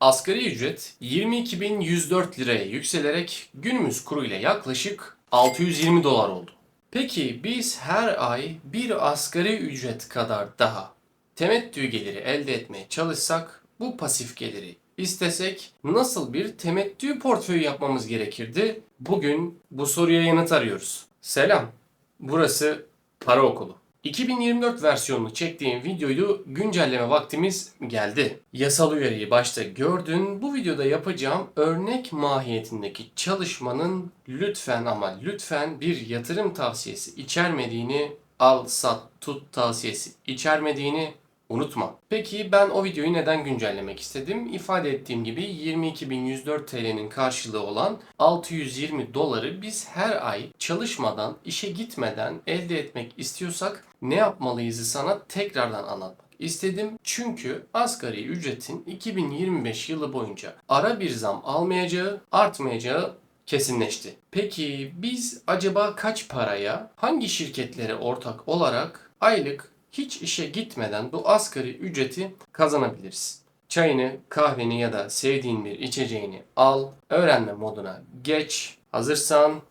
Asgari ücret 22.104 liraya yükselerek günümüz kuruyla yaklaşık 620 dolar oldu. Peki biz her ay bir asgari ücret kadar daha temettü geliri elde etmeye çalışsak bu pasif geliri istesek nasıl bir temettü portföyü yapmamız gerekirdi? Bugün bu soruya yanıt arıyoruz. Selam. Burası Para Okulu. 2024 versiyonunu çektiğim videoyu güncelleme vaktimiz geldi. Yasal uyarıyı başta gördün. Bu videoda yapacağım örnek mahiyetindeki çalışmanın lütfen ama lütfen bir yatırım tavsiyesi içermediğini, al sat tut tavsiyesi içermediğini unutma. Peki ben o videoyu neden güncellemek istedim? İfade ettiğim gibi 22.104 TL'nin karşılığı olan 620 doları biz her ay çalışmadan, işe gitmeden elde etmek istiyorsak ne yapmalıyızı sana tekrardan anlatmak istedim. Çünkü asgari ücretin 2025 yılı boyunca ara bir zam almayacağı, artmayacağı kesinleşti. Peki biz acaba kaç paraya hangi şirketlere ortak olarak aylık hiç işe gitmeden bu asgari ücreti kazanabiliriz? Çayını, kahveni ya da sevdiğin bir içeceğini al, öğrenme moduna geç. Hazırsan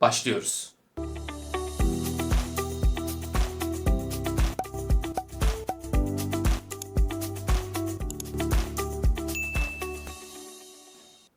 başlıyoruz.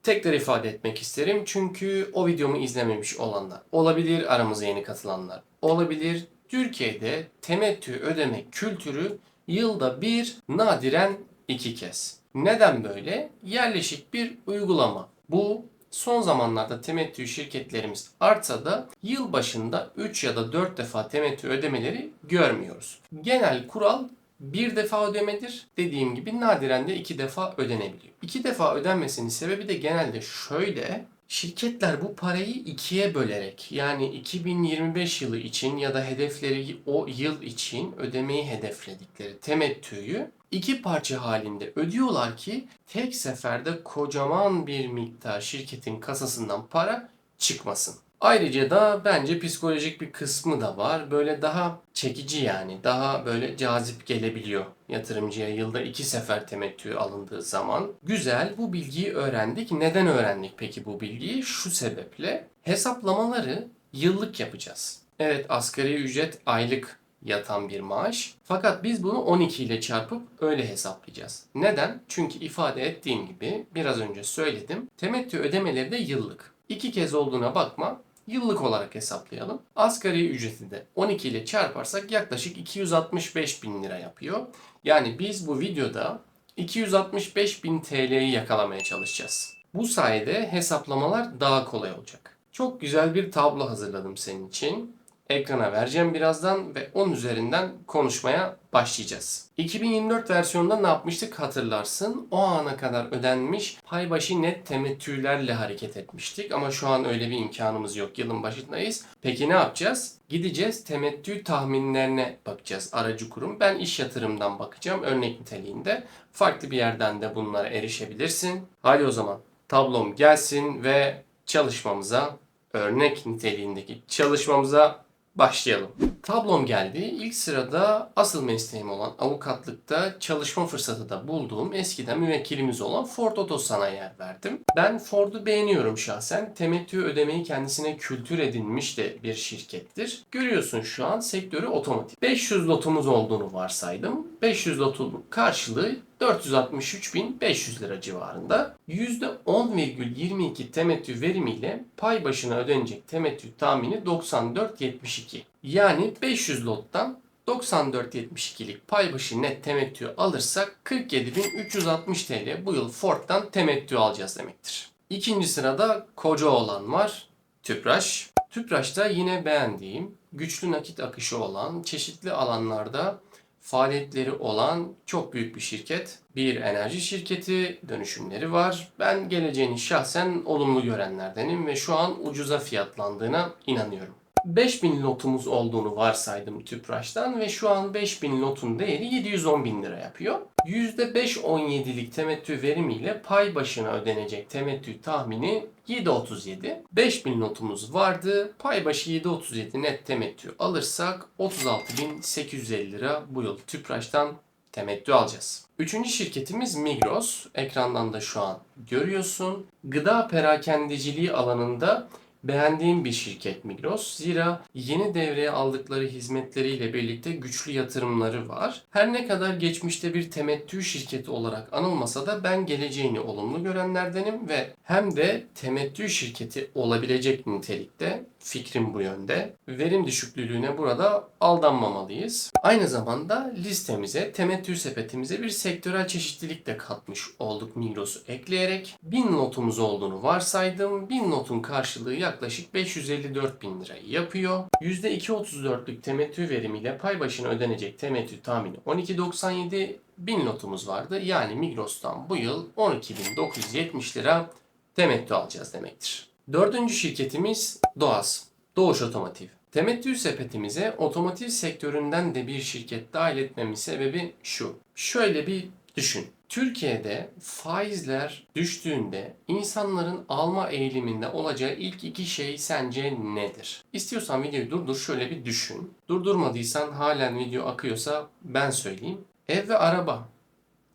Tekrar ifade etmek isterim çünkü o videomu izlememiş olanlar olabilir, aramıza yeni katılanlar olabilir. Türkiye'de temettü ödeme kültürü yılda bir, nadiren iki kez. Neden böyle? Yerleşik bir uygulama. Bu son zamanlarda temettü şirketlerimiz artsa da yıl başında 3 ya da 4 defa temettü ödemeleri görmüyoruz. Genel kural bir defa ödemedir. Dediğim gibi nadiren de iki defa ödenebiliyor. İki defa ödenmesinin sebebi de genelde şöyle. Şirketler bu parayı ikiye bölerek yani 2025 yılı için ya da hedefleri o yıl için ödemeyi hedefledikleri temettüyü iki parça halinde ödüyorlar ki tek seferde kocaman bir miktar şirketin kasasından para çıkmasın. Ayrıca da bence psikolojik bir kısmı da var. Böyle daha çekici yani. Daha böyle cazip gelebiliyor yatırımcıya yılda iki sefer temettü alındığı zaman. Güzel bu bilgiyi öğrendik. Neden öğrendik peki bu bilgiyi? Şu sebeple hesaplamaları yıllık yapacağız. Evet asgari ücret aylık yatan bir maaş. Fakat biz bunu 12 ile çarpıp öyle hesaplayacağız. Neden? Çünkü ifade ettiğim gibi biraz önce söyledim. Temettü ödemeleri de yıllık. İki kez olduğuna bakma. Yıllık olarak hesaplayalım. Asgari ücreti de 12 ile çarparsak yaklaşık 265 bin lira yapıyor. Yani biz bu videoda 265 bin TL'yi yakalamaya çalışacağız. Bu sayede hesaplamalar daha kolay olacak. Çok güzel bir tablo hazırladım senin için. Ekrana vereceğim birazdan ve onun üzerinden konuşmaya başlayacağız. 2024 versiyonunda ne yapmıştık hatırlarsın. O ana kadar ödenmiş paybaşı net temettülerle hareket etmiştik ama şu an öyle bir imkanımız yok. Yılın başındayız. Peki ne yapacağız? Gideceğiz temettü tahminlerine bakacağız aracı kurum. Ben iş yatırımdan bakacağım örnek niteliğinde. Farklı bir yerden de bunlara erişebilirsin. Hadi o zaman tablom gelsin ve çalışmamıza örnek niteliğindeki çalışmamıza başlayalım. Tablom geldi. İlk sırada asıl mesleğim olan avukatlıkta çalışma fırsatı da bulduğum eskiden müvekkilimiz olan Ford Otosan'a yer verdim. Ben Ford'u beğeniyorum şahsen. Temettü ödemeyi kendisine kültür edinmiş de bir şirkettir. Görüyorsun şu an sektörü otomotiv. 500 lotumuz olduğunu varsaydım. 500 lotun karşılığı 463.500 lira civarında. %10,22 temettü verimiyle pay başına ödenecek temettü tahmini 94.72. Yani 500 lottan 94.72'lik pay başı net temettü alırsak 47.360 TL bu yıl Ford'dan temettü alacağız demektir. İkinci sırada koca olan var. Tüpraş. Tüpraş'ta yine beğendiğim, güçlü nakit akışı olan, çeşitli alanlarda faaliyetleri olan çok büyük bir şirket. Bir enerji şirketi, dönüşümleri var. Ben geleceğini şahsen olumlu görenlerdenim ve şu an ucuza fiyatlandığına inanıyorum. 5000 lotumuz olduğunu varsaydım Tüpraş'tan ve şu an 5000 lotun değeri 710 bin lira yapıyor. %5.17'lik temettü verimiyle pay başına ödenecek temettü tahmini 7.37. 5000 notumuz vardı. Pay başı 7.37 net temettü alırsak 36.850 lira bu yıl Tüpraş'tan temettü alacağız. Üçüncü şirketimiz Migros. Ekrandan da şu an görüyorsun. Gıda perakendeciliği alanında beğendiğim bir şirket Migros. Zira yeni devreye aldıkları hizmetleriyle birlikte güçlü yatırımları var. Her ne kadar geçmişte bir temettü şirketi olarak anılmasa da ben geleceğini olumlu görenlerdenim ve hem de temettü şirketi olabilecek nitelikte fikrim bu yönde. Verim düşüklülüğüne burada aldanmamalıyız. Aynı zamanda listemize, temettü sepetimize bir sektörel çeşitlilik de katmış olduk Migros'u ekleyerek. 1000 notumuz olduğunu varsaydım. 1000 notun karşılığı yaklaşık 554 bin lira yapıyor. %2.34'lük temettü verimiyle pay başına ödenecek temettü tahmini 12.97 bin notumuz vardı. Yani Migros'tan bu yıl 12.970 lira temettü alacağız demektir. Dördüncü şirketimiz Doğas. Doğuş Otomotiv. Temettü sepetimize otomotiv sektöründen de bir şirket dahil etmemin sebebi şu. Şöyle bir düşün. Türkiye'de faizler düştüğünde insanların alma eğiliminde olacağı ilk iki şey sence nedir? İstiyorsan videoyu durdur şöyle bir düşün. Durdurmadıysan halen video akıyorsa ben söyleyeyim. Ev ve araba.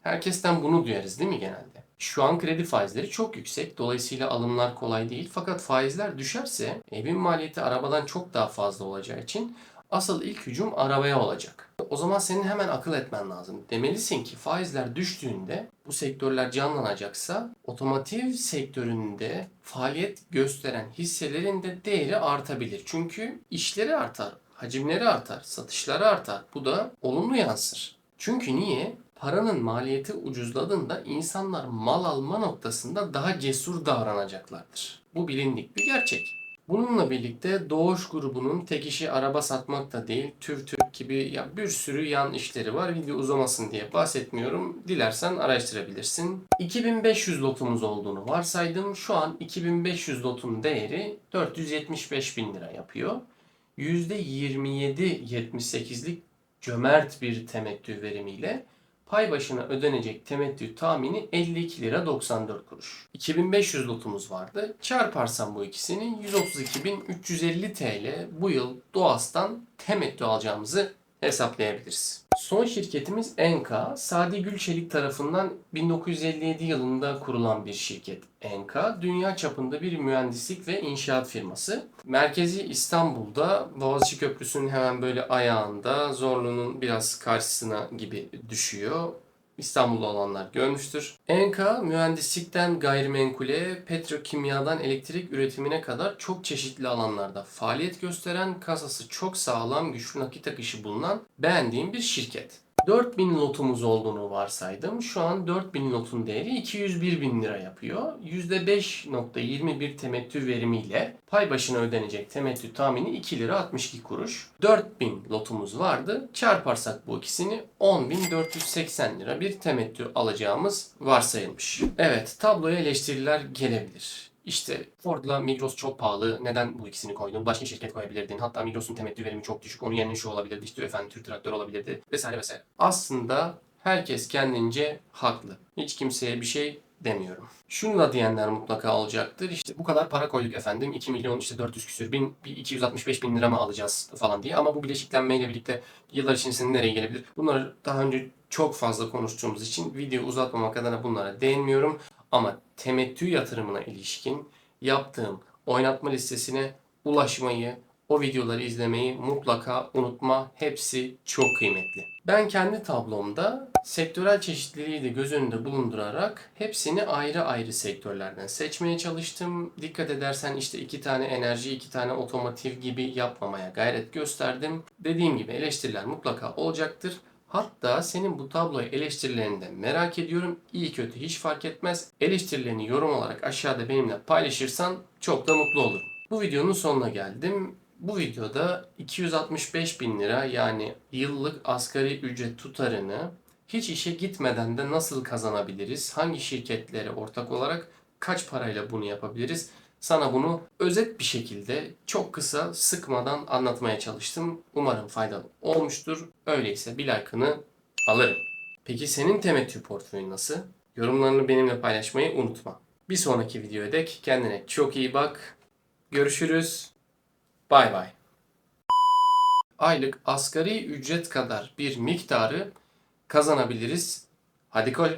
Herkesten bunu duyarız değil mi genelde? Şu an kredi faizleri çok yüksek. Dolayısıyla alımlar kolay değil. Fakat faizler düşerse evin maliyeti arabadan çok daha fazla olacağı için asıl ilk hücum arabaya olacak. O zaman senin hemen akıl etmen lazım. Demelisin ki faizler düştüğünde bu sektörler canlanacaksa otomotiv sektöründe faaliyet gösteren hisselerin de değeri artabilir. Çünkü işleri artar, hacimleri artar, satışları artar. Bu da olumlu yansır. Çünkü niye? Paranın maliyeti ucuzladığında insanlar mal alma noktasında daha cesur davranacaklardır. Bu bilindik bir gerçek. Bununla birlikte Doğuş grubunun tek işi araba satmak da değil, tür tür gibi ya bir sürü yan işleri var. Video uzamasın diye bahsetmiyorum. Dilersen araştırabilirsin. 2500 lotumuz olduğunu varsaydım. Şu an 2500 lotun değeri 475 bin lira yapıyor. %27.78'lik cömert bir temettü verimiyle pay başına ödenecek temettü tahmini 52 lira 94 kuruş. 2500 lotumuz vardı. Çarparsam bu ikisini 132.350 TL bu yıl Doğas'tan temettü alacağımızı hesaplayabiliriz. Son şirketimiz Enka. Sadi Gülçelik tarafından 1957 yılında kurulan bir şirket Enka. Dünya çapında bir mühendislik ve inşaat firması. Merkezi İstanbul'da Boğaziçi Köprüsü'nün hemen böyle ayağında Zorlu'nun biraz karşısına gibi düşüyor. İstanbul'da olanlar görmüştür. Enka mühendislikten gayrimenkule, petrokimyadan elektrik üretimine kadar çok çeşitli alanlarda faaliyet gösteren, kasası çok sağlam, güçlü nakit akışı bulunan beğendiğim bir şirket. 4000 lotumuz olduğunu varsaydım. Şu an 4000 lotun değeri 201 bin lira yapıyor. %5.21 temettü verimiyle pay başına ödenecek temettü tahmini 2 lira 62 kuruş. 4000 lotumuz vardı. Çarparsak bu ikisini 10.480 lira bir temettü alacağımız varsayılmış. Evet tabloya eleştiriler gelebilir. İşte Ford'la Migros çok pahalı. Neden bu ikisini koydun? Başka şirket koyabilirdin. Hatta Migros'un temettü verimi çok düşük. Onun yerine şu olabilirdi. İşte efendim Türk traktör olabilirdi. Vesaire vesaire. Aslında herkes kendince haklı. Hiç kimseye bir şey demiyorum. Şunu da diyenler mutlaka olacaktır. İşte bu kadar para koyduk efendim. 2 milyon işte 400 küsür bin, bir 265 bin lira mı alacağız falan diye. Ama bu bileşiklenmeyle birlikte yıllar içerisinde nereye gelebilir? Bunları daha önce çok fazla konuştuğumuz için video uzatmamak adına bunlara değinmiyorum. Ama temettü yatırımına ilişkin yaptığım oynatma listesine ulaşmayı, o videoları izlemeyi mutlaka unutma. Hepsi çok kıymetli. Ben kendi tablomda sektörel çeşitliliği de göz önünde bulundurarak hepsini ayrı ayrı sektörlerden seçmeye çalıştım. Dikkat edersen işte iki tane enerji, iki tane otomotiv gibi yapmamaya gayret gösterdim. Dediğim gibi eleştiriler mutlaka olacaktır. Hatta senin bu tabloyu eleştirilerini de merak ediyorum. İyi kötü hiç fark etmez. Eleştirilerini yorum olarak aşağıda benimle paylaşırsan çok da mutlu olurum. Bu videonun sonuna geldim. Bu videoda 265 bin lira yani yıllık asgari ücret tutarını hiç işe gitmeden de nasıl kazanabiliriz? Hangi şirketlere ortak olarak kaç parayla bunu yapabiliriz? Sana bunu özet bir şekilde çok kısa sıkmadan anlatmaya çalıştım. Umarım faydalı olmuştur. Öyleyse bir like'ını alırım. Peki senin temettü portföyün nasıl? Yorumlarını benimle paylaşmayı unutma. Bir sonraki videoya dek kendine çok iyi bak. Görüşürüz. Bay bay. Aylık asgari ücret kadar bir miktarı kazanabiliriz. Hadi gol.